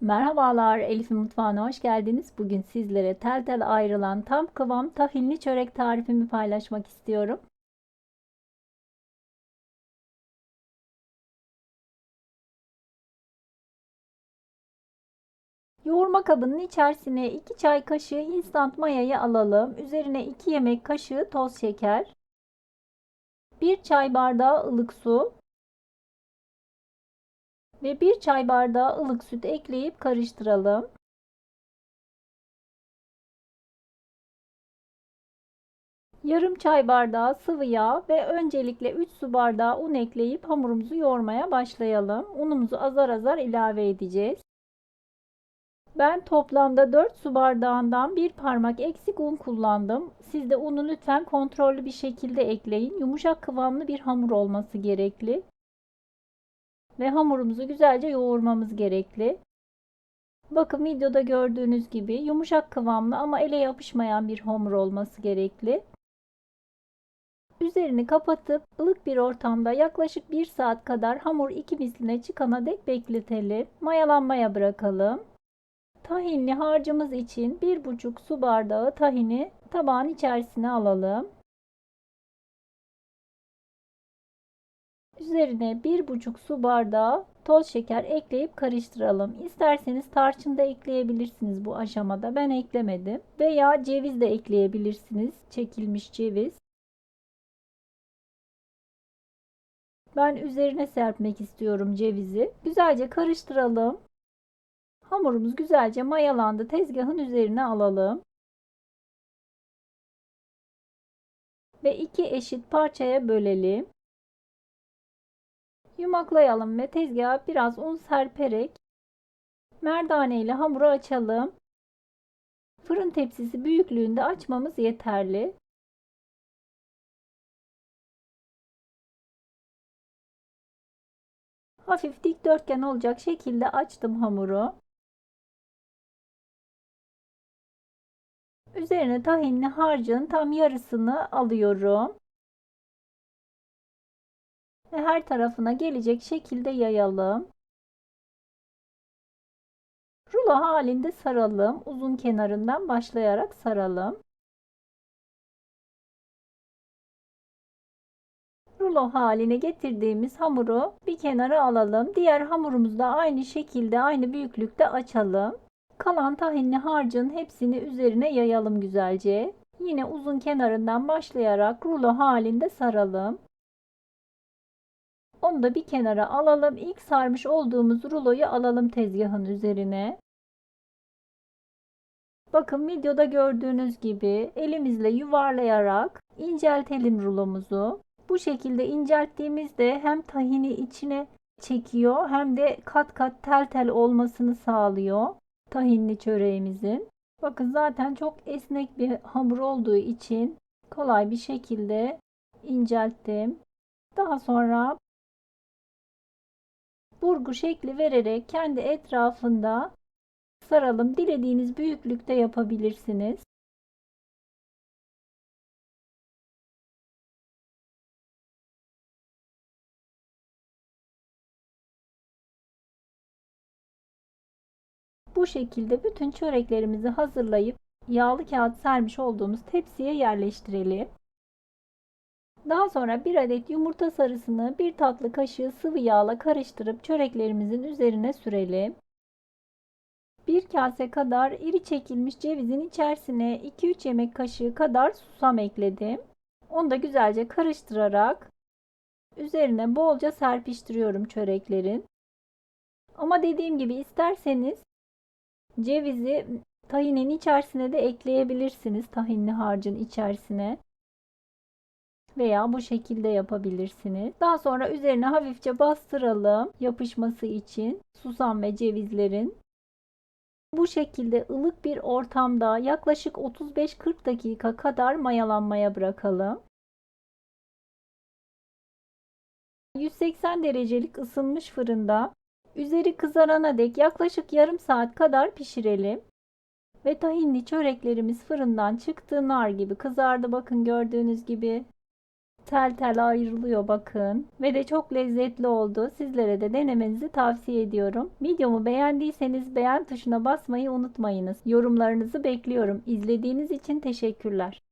Merhabalar, Elif'in mutfağına hoş geldiniz. Bugün sizlere tel tel ayrılan tam kıvam tahinli çörek tarifimi paylaşmak istiyorum. Yoğurma kabının içerisine 2 çay kaşığı instant mayayı alalım. Üzerine 2 yemek kaşığı toz şeker, 1 çay bardağı ılık su ve 1 çay bardağı ılık süt ekleyip karıştıralım. Yarım çay bardağı sıvı yağ ve öncelikle 3 su bardağı un ekleyip hamurumuzu yoğurmaya başlayalım. Unumuzu azar azar ilave edeceğiz. Ben toplamda 4 su bardağından bir parmak eksik un kullandım. Siz de unu lütfen kontrollü bir şekilde ekleyin. Yumuşak kıvamlı bir hamur olması gerekli. Ve hamurumuzu güzelce yoğurmamız gerekli. Bakın videoda gördüğünüz gibi yumuşak kıvamlı ama ele yapışmayan bir hamur olması gerekli. Üzerini kapatıp ılık bir ortamda yaklaşık 1 saat kadar hamur iki misline çıkana dek bekletelim. Mayalanmaya bırakalım. Tahinli harcımız için 1,5 su bardağı tahini tabağın içerisine alalım. Üzerine 1,5 su bardağı toz şeker ekleyip karıştıralım. İsterseniz tarçın da ekleyebilirsiniz bu aşamada. Ben eklemedim. Veya ceviz de ekleyebilirsiniz. Çekilmiş ceviz. Ben üzerine serpmek istiyorum cevizi. Güzelce karıştıralım. Hamurumuz güzelce mayalandı. Tezgahın üzerine alalım. Ve iki eşit parçaya bölelim. Yumaklayalım ve tezgaha biraz un serperek merdane ile hamuru açalım. Fırın tepsisi büyüklüğünde açmamız yeterli. Hafif dikdörtgen olacak şekilde açtım hamuru. Üzerine tahinli harcın tam yarısını alıyorum. Ve her tarafına gelecek şekilde yayalım. Rulo halinde saralım. Uzun kenarından başlayarak saralım. rulo haline getirdiğimiz hamuru bir kenara alalım. Diğer hamurumuzu da aynı şekilde aynı büyüklükte açalım. Kalan tahinli harcın hepsini üzerine yayalım güzelce. Yine uzun kenarından başlayarak rulo halinde saralım. Onu da bir kenara alalım. İlk sarmış olduğumuz ruloyu alalım tezgahın üzerine. Bakın videoda gördüğünüz gibi elimizle yuvarlayarak inceltelim rulomuzu. Bu şekilde incelttiğimizde hem tahini içine çekiyor hem de kat kat tel tel olmasını sağlıyor tahinli çöreğimizin. Bakın zaten çok esnek bir hamur olduğu için kolay bir şekilde incelttim. Daha sonra burgu şekli vererek kendi etrafında saralım. Dilediğiniz büyüklükte yapabilirsiniz. Bu şekilde bütün çöreklerimizi hazırlayıp yağlı kağıt sermiş olduğumuz tepsiye yerleştirelim. Daha sonra bir adet yumurta sarısını bir tatlı kaşığı sıvı yağla karıştırıp çöreklerimizin üzerine sürelim. Bir kase kadar iri çekilmiş cevizin içerisine 2-3 yemek kaşığı kadar susam ekledim. Onu da güzelce karıştırarak üzerine bolca serpiştiriyorum çöreklerin. Ama dediğim gibi isterseniz Cevizi tahinin içerisine de ekleyebilirsiniz. Tahinli harcın içerisine. Veya bu şekilde yapabilirsiniz. Daha sonra üzerine hafifçe bastıralım yapışması için susam ve cevizlerin. Bu şekilde ılık bir ortamda yaklaşık 35-40 dakika kadar mayalanmaya bırakalım. 180 derecelik ısınmış fırında Üzeri kızarana dek yaklaşık yarım saat kadar pişirelim. Ve tahinli çöreklerimiz fırından çıktı nar gibi kızardı bakın gördüğünüz gibi. Tel tel ayrılıyor bakın. Ve de çok lezzetli oldu. Sizlere de denemenizi tavsiye ediyorum. Videomu beğendiyseniz beğen tuşuna basmayı unutmayınız. Yorumlarınızı bekliyorum. İzlediğiniz için teşekkürler.